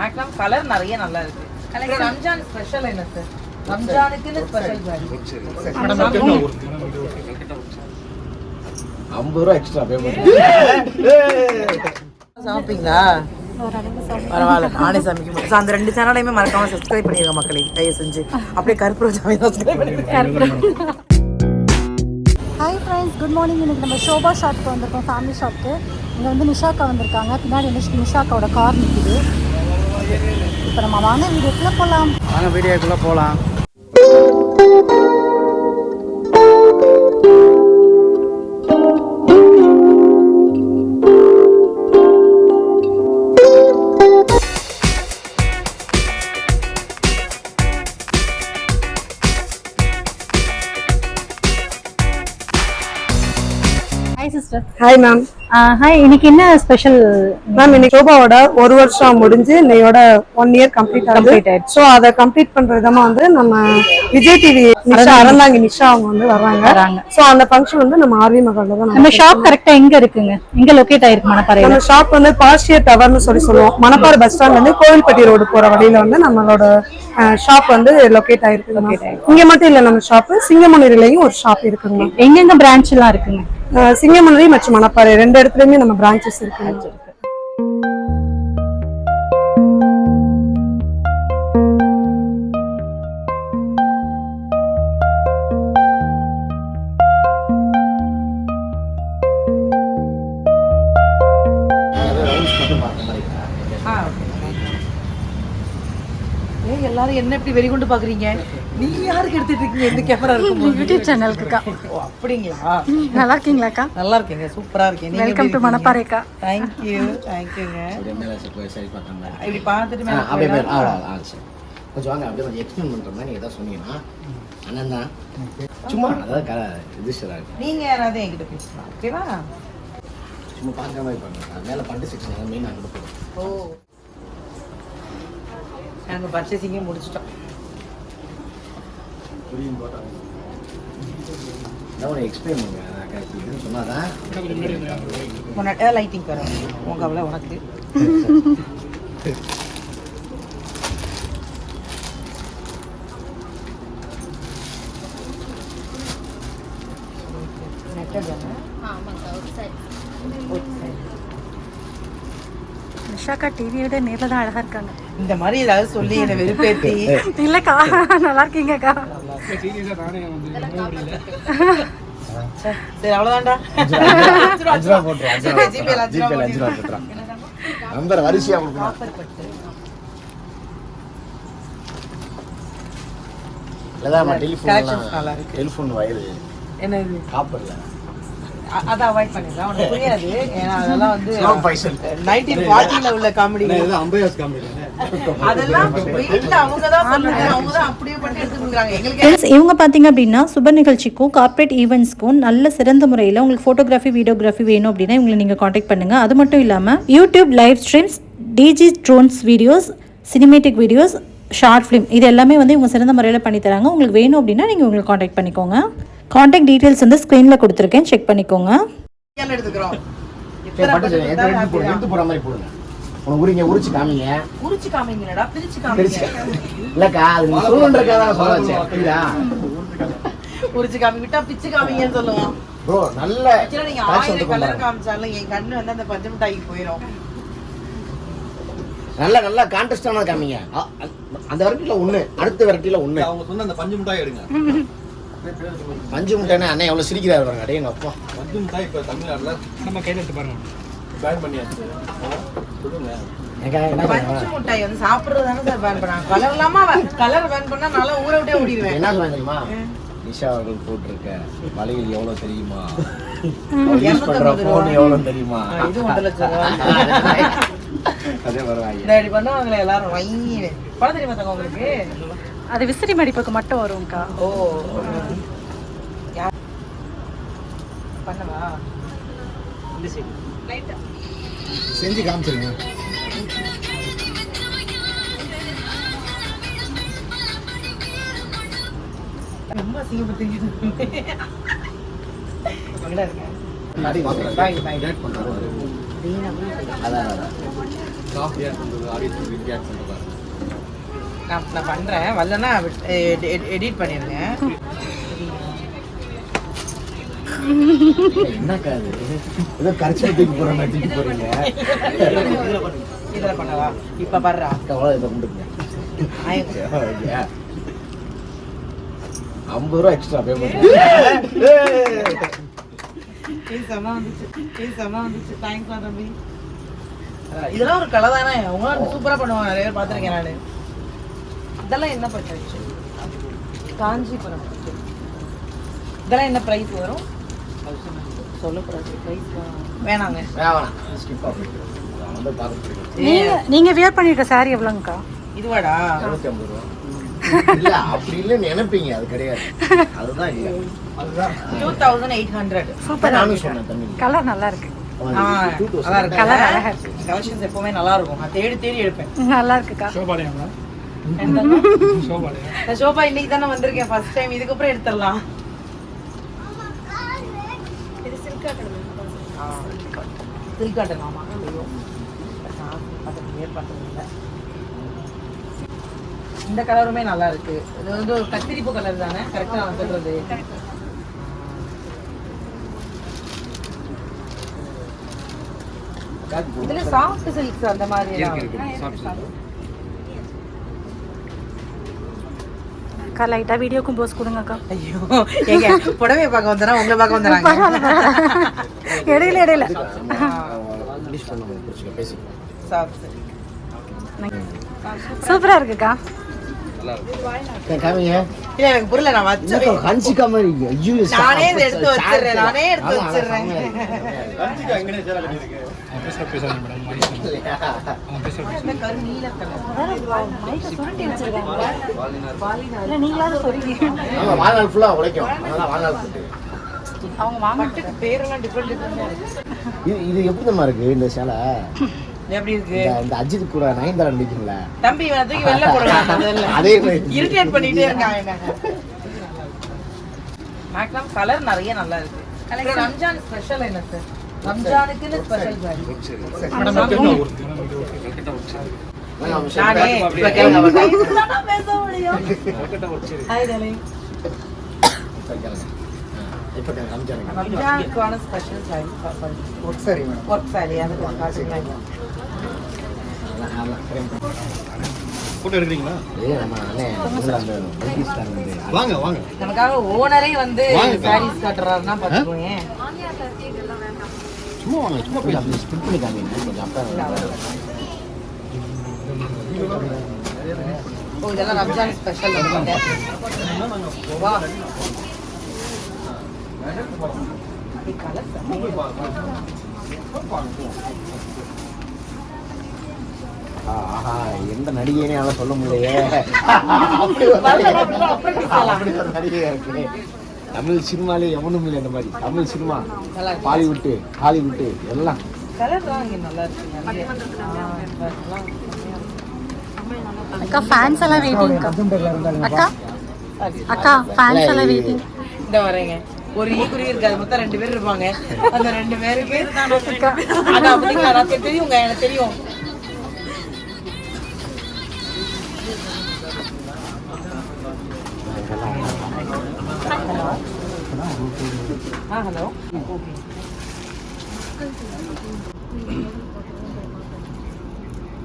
Maximum colour நிறைய நல்லா இருக்கு. ரம்ஜான் ஸ்பெஷல் என்ன சார் ரம்ஜானுக்குன்னு ஸ்பெஷல் சாரி ஐம்பது ரூபா எக்ஸ்ட்ரா சமைப்பீங்களா பரவாயில்ல நானே சமைக்க So, அந்த ரெண்டு சேனலையுமே மறக்காம சப்ஸ்கிரைப் பண்ணிடுங்க மக்களே. தயவு செஞ்சு. அப்படியே கருப்பு சாமி சப்ஸ்கிரைப் பண்ணிடுங்க ஹாய் ஃப்ரெண்ட்ஸ் குட் மார்னிங் இன்னைக்கு நம்ம ஷோபா ஷாப்க்கு வந்திருக்கோம் ஃபேமிலி ஷாப்க்கு இங்கே வந்து நிஷாக்கா வந்திருக்காங்க. பின்னாடி வந்து நிஷாக்காவோட கார் நிற்குது இப்போ நம்ம வாங்க வீடியோக்குள்ளே போகலாம் வாங்க வீடியோக்குள்ளே போகலாம் சிஸ்டர். ஹாய் மேம் ஹாய் இன்னைக்கு என்ன ஸ்பெஷல் மேம் இன்னைக்கு சோபாவோட ஒரு வருஷம் முடிஞ்சு இன்னையோட ஒன் இயர் கம்ப்ளீட் ஆகுது. ஸோ அதை கம்ப்ளீட் பண்ற விதமா வந்து நம்ம விஜய் டிவி நிஷா அறந்தாங்கி நிஷா அவங்க வந்து வர்றாங்க. ஸோ அந்த ஃபங்க்ஷன் வந்து நம்ம ஆர்வி மகால்ல தான் நம்ம ஷாப் கரெக்டாக எங்கே இருக்குங்க? எங்கே லொக்கேட் ஆயிருக்கு மணப்பாறையில்? நம்ம ஷாப் வந்து பாஸ்டியர் டவர்னு சொல்லி சொல்லுவோம். மணப்பாறை பஸ் ஸ்டாண்ட்ல இருந்து கோவில்பட்டி ரோடு போற வழியில வந்து நம்மளோட ஷாப் வந்து லொக்கேட் ஆயிருக்கு இங்க மட்டும் இல்ல நம்ம ஷாப் சிங்கமுனிரிலையும் ஒரு ஷாப் இருக்குங்க எங்கெங்க பிரான்ச்லாம் இருக்குங்க? அஹ் சிங்கமனரி மற்றும் மணப்பாறை ரெண்டு இடத்துலயுமே நம்ம பிரான்ச்சஸ் இருக்கு. ஆ எல்லாரும் என்ன இப்படி வெறி கொண்டு பாக்குறீங்க? நீங்க யாருக்கு எடுத்துட்டு இருக்கீங்க? இந்த கேமரா இருக்கும் யூடியூப் சேனலுக்குக்கா ஓ அப்படிங்களா? நல்லா இருக்கீங்களா நல்லா இருக்கீங்க. சூப்பரா இருக்கீங்க? நீங்க வெல்கம் டு மணப்பாறைக்கா தேங்க்யூ தேங்க்யூங்க அப்படியே மேலே சரி சரி பார்க்கணும் இப்படி பார்த்துட்டு மேல அப்படியே மேலே ஆ. ஆ சரி. கொஞ்சம் வாங்க அப்படியே கொஞ்சம் எக்ஸ்பிளைன் பண்ணுற மாதிரி நீங்கள் எதாவது சொன்னீங்கன்னா அண்ணன் தான். சும்மா அதாவது க இது சார் நீங்க யாராவது என்கிட்ட பேசலாம் ஓகேவா? சும்மா பார்க்குற மாதிரி பண்ணுறேன் மேலே பண்டு செக்ஷன் மெயின் அங்கே போகிறோம் ஓ. நாங்க பர்ச்சேசிங்கே முடிச்சிட்டோம். ஒரு எக்ஸ்பிளைன் லைட்டிங் வரும் உங்க அவ்வளோ உனக்கு. நிஷாக்கா டிவியோட நேரில் தான் அழகா இருக்காங்க. இந்த மாதிரி ஏதாவது சொல்லி என்னை வெறுப்பேத்தி. இல்லைக்கா நல்லா இருக்கீங்கக்கா. சரி அவ்வளோதான்டா அஞ்சு ரூபா போட்டுருவோம் அஞ்சு ரூபா ஜிபேல அஞ்சு ரூபா போட்டுருவோம் நம்பர் வரிசையாக கொடுக்கணும். இல்லைதான் டெலிஃபோன் இருக்கு. Telephone wire. என்னது? காப்பரில். அதை அவாய்ட் உனக்கு புரியாது. ஏன்னா அதெல்லாம் வந்து. நைன்டீன் உள்ள காமெடி இவங்க பார்த்தீங்க அப்படின்னா சுப நிகழ்ச்சிக்கும் கார்ப்பரேட் ஈவெண்ட்ஸ்க்கும் நல்ல சிறந்த முறையில் உங்களுக்கு ஃபோட்டோகிராஃபி வீடியோகிராஃபி வேணும் அப்படின்னா இவங்களை நீங்கள் காண்டாக்ட் பண்ணுங்கள் அது மட்டும் இல்லாமல் யூடியூப் லைவ் ஸ்ட்ரீம்ஸ் டிஜி drones videos cinematic videos short film இது எல்லாமே வந்து இவங்க சிறந்த முறையில் பண்ணி தராங்க. உங்களுக்கு வேணும் அப்படின்னா நீங்கள் உங்களுக்கு காண்டாக்ட் பண்ணிக்கோங்க. காண்டாக்ட் டீட்டெயில்ஸ் வந்து ஸ்க்ரீனில் கொடுத்துருக்கேன். செக் பண்ணிக்கோங்க. எடுத்துக்கிறோம். எடுத்து போகிற மாதிரி போடுங்க. உரிங்க உரிச்சு காமிங்க. உரிச்சு காமிங்கடா பிரிச்சு காமிங்க. இல்லக்கா அது நீ சொல்லுன்றக்கா தான் சொல்ல வச்சேன். புரியுதா? உரிச்சு காமி விட்டா பிச்சு காமிங்கன்னு சொல்லுவான் ப்ரோ நல்ல நீங்க ஆயிரம் கலர். காமிச்சாலும் என் கண்ணு வந்து அந்த பஞ்சு மிட்டாய்க்கு போயிடும் நல்ல நல்ல கான்டெஸ்டான காமிங்க. அந்த வெரைட்டில ஒண்ணு அடுத்த வெரைட்டில ஒண்ணு. அவங்க சொன்ன அந்த பஞ்சு மிட்டாய் எடுங்க. அஞ்சு முட்டைனா அண்ணன் எவ்வளவு சிரிக்கிறாரு பாருங்க. அடே எங்க அப்பா. பஞ்சு மிட்டாய் இப்ப தமிழ்நாட்டுல நம்ம கையில எடுத்து பாருங்க. பேன் பண்ணியாச்சு. சொல்லுங்க. பஞ்சு? மிட்டாய் வந்து சாப்பிடுறது தானே சார் பேன் பண்ணாங்க. கலர் இல்லாம கலர் பேன் பண்ணா நல்லா ஊற விட்டே ஓடிடுவேன். என்ன சொல்றாங்க தெரியுமா? நிஷா அவர்கள் போட்டிருக்க வலையில் எவ்வளவு தெரியுமா? யூஸ் பண்ற போன். எவ்வளவு தெரியுமா? இது. அதே பரவாயில்ல எல்லாரும் வைங்க படம் தெரியுமா தங்க உங்களுக்கு? அது விசிறி மடிப்புக்கு மட்டும் வரும்க்கா. ஓ யார்? பண்ணவா? செஞ்சு காமிச்சிருங்க. ரொம்ப அசிங்கப்பட்டீங்க எங்கடா நான் நான் பண்றேன். வரலன்னா எடிட் பண்ணிருங்க. என்னக்கா அது ஏதோ கரைச்சி தூக்கி போகிறேன் தூக்கி போகிறீங்க இதுல பண்ணவா? இப்ப பண்றா அவ்வளோ இதை ஆயிரம். ஐம்பது ரூபா எக்ஸ்ட்ரா அஹ் இதெல்லாம் ஒரு கலை தானே. சூப்பரா பண்ணுவாங்க. நிறைய பேர் பார்த்துருக்கேன் நான். இதெல்லாம் என்ன பட்டு காஞ்சிபுரம். இதெல்லாம் என்ன ப்ரைஸ் வரும்? சொல்லக்கூடாது. ப்ரைஸ் வேணாங்க. நீங்க நீங்க வியர் பண்ணிருக்க saree எவ்வளோங்கக்கா? இதுவாடா? ஐம்பது ரூபா. இல்ல அப்படி இல்லைன்னு நினைப்பீங்க. அது கிடையாது. அதுதான் இல்ல. Two thousand eight hundred super நானும் சொன்னேன் தமிழ் கலர் நல்லா இருக்கு. நல்லா இருக்கு. Colour அழகா இருக்கு. கலெக்ஷன்ஸ் எப்பவுமே நல்லா இருக்கும். நான் தேடி தேடி எடுப்பேன். நல்லா இருக்குக்கா. ஷோபா இன்னைக்கு தானே வந்திருக்கேன். ஃபர்ஸ்ட் டைம் இதுக்கப்புறம் எடுத்துடலாம். ஆமா. ஐயோ. இந்த கலருமே நல்லா இருக்கு. இது வந்து ஒரு கத்திரிப்பு கலர் தானே? கரெக்டா சொல்றது. இதுல சாஃப்ட் சில்க்ஸ் அந்த மாதிரி அக்கா லைட்டா வீடியோக்கும் போஸ் கொடுங்கக்கா. ஐயோ ஏங்க புடவைய பார்க்க வந்தனா உங்களை பார்க்க வந்தனாங்க இடையில இடையில. சூப்பரா இருக்குக்கா. எனக்கு புரியல நான் வச்ச என்னக்கா ஹன்சிகா மாதிரி ஐயோ நானே எடுத்து வச்சிடுறேன், நானே எடுத்து வச்சிடுறேன். பேசுகிற பேசாதீங்க மேடம். அவன் பேசுகிற பேச இந்த கரு நீல கலர் சுருட்டி வச்சிருக்காங்க இல்ல நீங்களாவது சொல்லி ஆமா வாழ்நாள் ஃபுல்லா உழைக்கும் அதெல்லாம் வாழ்நாள் ஃபுட்டு அவங்க பேரெல்லாம் டிஃப்ரெண்ட் இது இது எப்படி தெரியுமா இருக்கு இந்த சேலை எப்படி இருக்கு இந்த அஜித் கூட நயன்தாரா நடிக்குங்களா தம்பி தூக்கி வெளில முதல்ல அதே. இரிட்டேட் பண்ணிட்டே இருக்காங்க மேக்ஸிமம் கலர் நிறைய நல்லா இருக்கு அப்புறம் ரம்ஜான் ஸ்பெஷல் என்ன சார் ரம்ஜானுக்குன்னு ஸ்பெஷல் மேடம் கரெக்டாக ஒரு கரெக்டாக ஒரு சரி நானே ஃபோட்டோ எடுக்கிறீங்களா? இது நம்ம அண்ணன் வந்து அந்த பிரிட்டிஷ்காரன் வந்து வாங்க வாங்க. நமக்காக ஓனரே வந்து. சாரீஸ் காட்டுறாருன்னா பாத்துக்கோங்க சும்மா வாங்க சும்மா போய் அப்படி ஸ்பிட் பண்ணி காமிங்க கொஞ்சம் அப்பா ஓ இதெல்லாம் ரம்ஜான் ஸ்பெஷல் வா. colour செம்மையா ஆஹா எந்த நடிகைனே அவளை சொல்ல முடியலையே. அப்படி ஒரு அப்படி ஒரு நடிகை இருக்கு தமிழ் சினிமாலே எவனும் இல்லை இந்த மாதிரி. தமிழ் சினிமா. பாலிவுட்டு ஹாலிவுட்டு எல்லாம். அக்கா ஃபேன்ஸ் எல்லாம் வெயிட்டிங் அக்கா. அக்கா ஃபேன்ஸ் எல்லாம் வெயிட்டிங் இந்த வரேங்க ஒரு ஈக்குறி இருக்காது. மொத்தம் ரெண்டு பேர் இருப்பாங்க. அந்த ரெண்டு பேருக்கு அது அப்படிங்களா? நான் எனக்கு தெரியும். ஆ ஹலோ ஓகே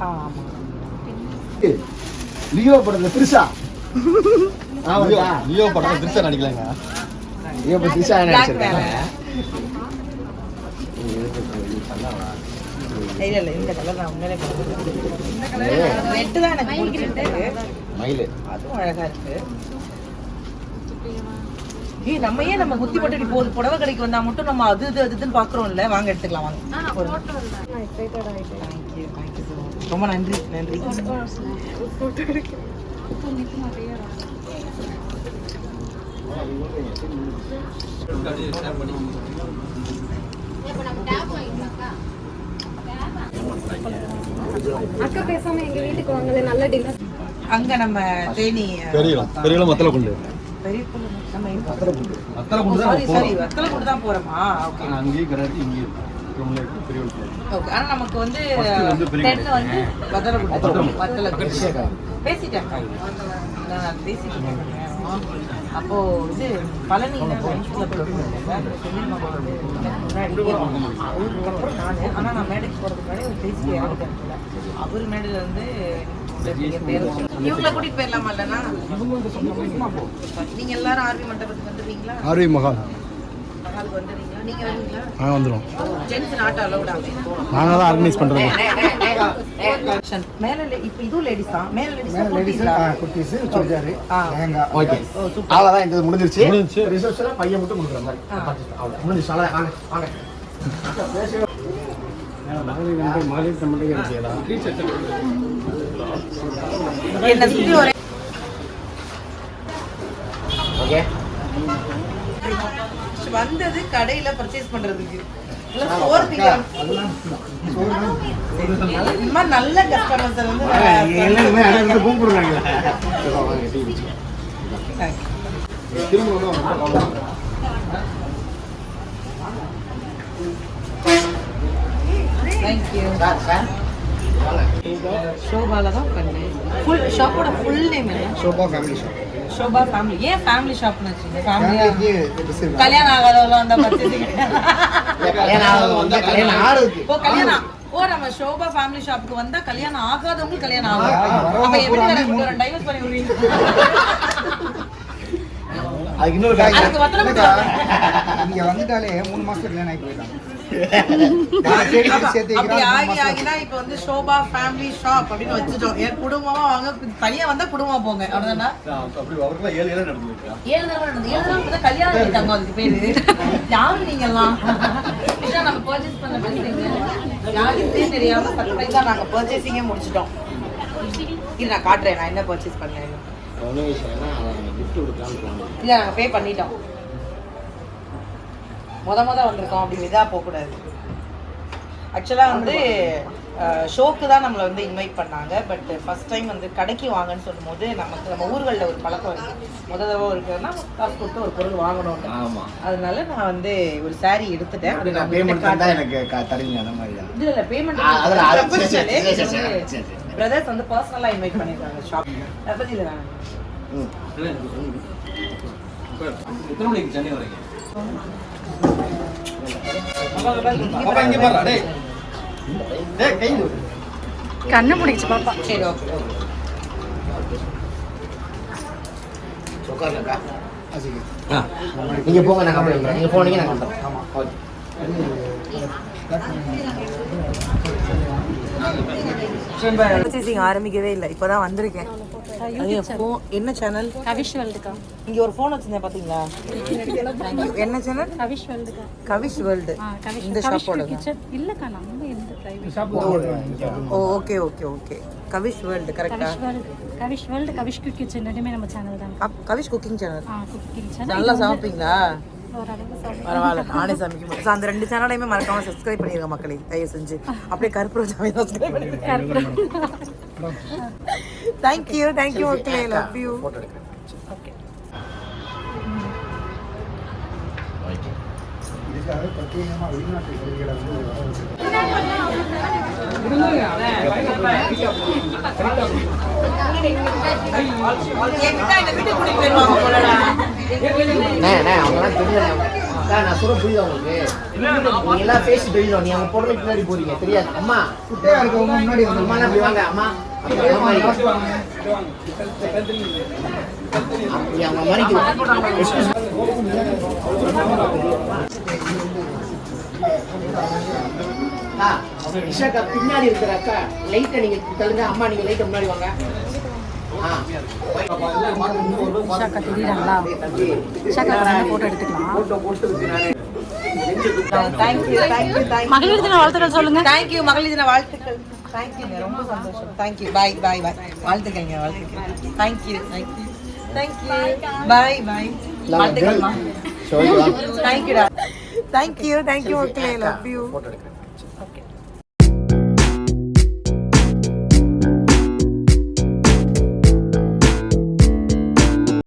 ஆமா லியோ படத்துல ஆமாடா லியோ படம் திருச்சா நடிக்கலாங்க. லியோ படம் பெருசா Black நினைச்சிருக்கேன் வேற. இல்ல இல்ல இந்த கலர் நான் உண்மையிலே ரெட்டு தான் எனக்கு மயிலு. அதுவும் அழகா இருக்கு. ஏய் நம்ம ஏன் நம்ம குத்தி போட்டு ஒரு புடவை கடைக்கு வந்தா மட்டும் நம்ம அது இது அது இதுன்னு பாக்குறோம்ல? வாங்க எடுத்துக்கலாம் வாங்க. ரொம்ப நன்றி நன்றி. அக்கா பேசாம எங்க வீட்டுக்கு வாங்கல நல்ல டின்னர் அங்க நம்ம தேனி பெரியலாம் பெரியலாம் மத்தல கொண்டு பெரிய பொண்ணு நம்ம மத்தல கொண்டு சாரி சாரி வத்தல கூட தான் போறோமா. ஓகே பெரிய ஓகே ஆனா நமக்கு வந்து First வந்து வத்தல கொடுத்துருக்கோம் வத்தல அபிஷேகா. பேசிட்டேன். நான் பேசிட்டேன். அப்போ இது பழனி அதுக்கப்புறம் நானு ஆனா நான் மேடைக்கு போறதுக்கு முன்னாடி ஒரு பேசிட்டு போல. அவர் மேடையில வந்து ஆர்வி மண்டபத்துக்கு வந்துடுவீங்களா ஆர்வி மகால். நாங்கள் வந்துடும் நாங்கள் தான் ஆர்கனைஸ் பண்ணுறது அவ்வளோதான் இந்த இது முடிஞ்சிருச்சு. முடிஞ்சிருச்சு. ரிசப்ஷனில் பையன் மட்டும் கொடுக்குற மாதிரி. அவ்வளோ முடிஞ்சிருச்சு. அவ்வளோ வாங்க வாங்க. மகளிர் மகளிர் இருக்கலாம் என்ன சுத்தி ஒரே ஓகே. வந்தது கடையில பர்ச்சேஸ் பண்றதுக்கு. நல்ல கஸ்டமர்ஸ் வந்து கூப்பிடுறாங்க. தேங்க்யூ சார் சார் ஷோபால தான் பண்ணேன். ஃபுல் ஷாப்போட ஃபுல் நேம் என்ன? Shobha family shop Shobha family ஏன் ஃபேமிலி ஷாப்னு வச்சுங்க ஃபேமிலியா கல்யாணம் ஆகாதவங்க அந்த ஆகுது. ஓ கல்யாணம். ஓ நம்ம ஷோபா ஃபேமிலி ஷாப்புக்கு வந்தா கல்யாணம் ஆகாதவங்களுக்கு கல்யாணம் ஆகும். அப்ப எப்படி நடக்கும் டைவர்ஸ் பண்ணி விடுவீங்க? அதுக்கு இன்னொரு அதுக்கு. இங்க வந்துட்டாலே மூணு மாசத்துல கல்யாணம் ஆகி மாசம் ஆகினா இப்ப வந்து ஷோபா ஃபேமிலி ஷாப் அப்படின்னு வச்சுட்டோம். என் குடும்பமா வாங்க தனியா வந்தா குடும்பமா போங்க. அவ்வளவுதானா? அப்படி அவருக்குலாம் ஏழு ஏழு நடந்துருக்கா. ஏழு தடவை நடந்தது ஏழு தடவை இப்பதான் கல்யாணம் பண்ணிட்டாங்க அதுக்கு பேரு. யாரு நீங்க எல்லாம் நம்ம பர்ச்சேஸ் பண்ண பேசுறீங்க யாருக்குமே தெரியாம சர்ப்ரைஸா நாங்க பர்ச்சேசிங்கே முடிச்சிட்டோம். இது நான் காட்டுறேன். நான் என்ன பர்ச்சேஸ் பண்ணேன் இல்ல நாங்க பே பண்ணிட்டோம். முத முத வந்திருக்கோம் அப்படி இதா போகக்கூடாது. ஆக்சுவலாக வந்து ஷோக்கு தான் நம்மளை வந்து இன்வைட் பண்ணாங்க. பட் ஃபர்ஸ்ட் டைம் வந்து கடைக்கு வாங்கன்னு சொல்லும்போது நமக்கு நம்ம ஊர்களில் ஒரு பழக்கம் இருக்கு. முத தடவை இருக்குதுன்னா காசு கொடுத்து ஒரு பொருள் வாங்கணும் ஆமா. அதனால நான் வந்து ஒரு saree எடுத்துட்டேன். நான் பேமெண்ட் எனக்கு தருவீங்க அந்த மாதிரி இல்ல இல்ல பேமெண்ட் சரி, சரி, சரி, சரி, சரி, சரி. பிரதர்ஸ் வந்து பர்சனலா இன்வைட் பண்ணிருக்காங்க ஷாப் ம். எத்தனை மணிக்கு சென்னை வரீங்க? பாப்பா, இங்க பாரு டேய் டேய் கை கொடு. கண்ணு முடிச்சு பாப்பா சரி ஓகே. நீங்க போங்க நான் கம்பெனி நீங்க போனீங்க நான் கம்பெனி ஓகே பர்ச்சேசிங் ஆரம்பிக்கவே இல்லை. இப்போதான் வந்திருக்கேன். என்ன சேனல் கவிஷ் வேர்ல்டுக்கா இங்க ஒரு ஃபோன் வச்சிருந்தேன் பாத்தீங்களா. என்ன சேனல் கவிஷ் வேர்ல்டுக்கா கவிஷ் வேர்ல்டு கவிஷ் இந்த ஷாப்போட கிச்சன் இல்லக்கா நம்ம private oh okay okay okay Kavish world கரெக்டா கவிஷ் வேர்ல்டு கவிஷ் கவிஷ் கிச்சன் ரெண்டுமே நம்ம சேனல் தான். கவிஷ் குக்கிங் சேனல் ஆ குக்கிங் சேனல் நல்லா சாப்பிடுவோம். பரவாயில்ல நானே சமைக்க அந்த ரெண்டு சேனலையுமே மறக்காம சப்ஸ்கிரைப் பண்ணிருங்க மக்களே. தயவு செஞ்சு. அப்படியே கருப்பு Rojave subscribe thank you thank you மக்களே லவ் யூ போட்டோ எடுக்கிறேன் இதுக்காக பிரத்யேகமா வெளிநாட்டு. அக்கா, நான் சொல்ல புரியுதா உங்களுக்கு? எல்லாம் face தெரியும். நீ அவங்க பொருளுக்கு பின்னாடி போறீங்க. தெரியாது. அம்மா, குட்டையா இருக்கவங்க முன்னாடி வந்து அம்மா, அப்படி வாங்க, அம்மா. நிஷாக்கா, பின்னாடி இருக்கிற அக்கா லைட்டை நீங்க தள்ளுங்க அம்மா நீங்க லைட்டை முன்னாடி வாங்க ஆ. ஷாக்கா தெரியுறாங்களா தம்பி, ஷாக்கா ஃபோட்டோ எடுத்துக்கலாம் போட்டோ தேங்க்யூ மகளிர் தின வாழ்த்துக்கள் சொல்லுங்க. தேங்க்யூ மகளிர் தின வாழ்த்துக்கள். தேங்க்யூங்க ரொம்ப சந்தோஷம். தேங்க்யூ பாய் பாய் பாய் வாழ்த்துக்கங்க வாழ்த்துக்கள். Thank you thank you thank you bye bye all. தேங்க்யூடா thank you thank you okay love you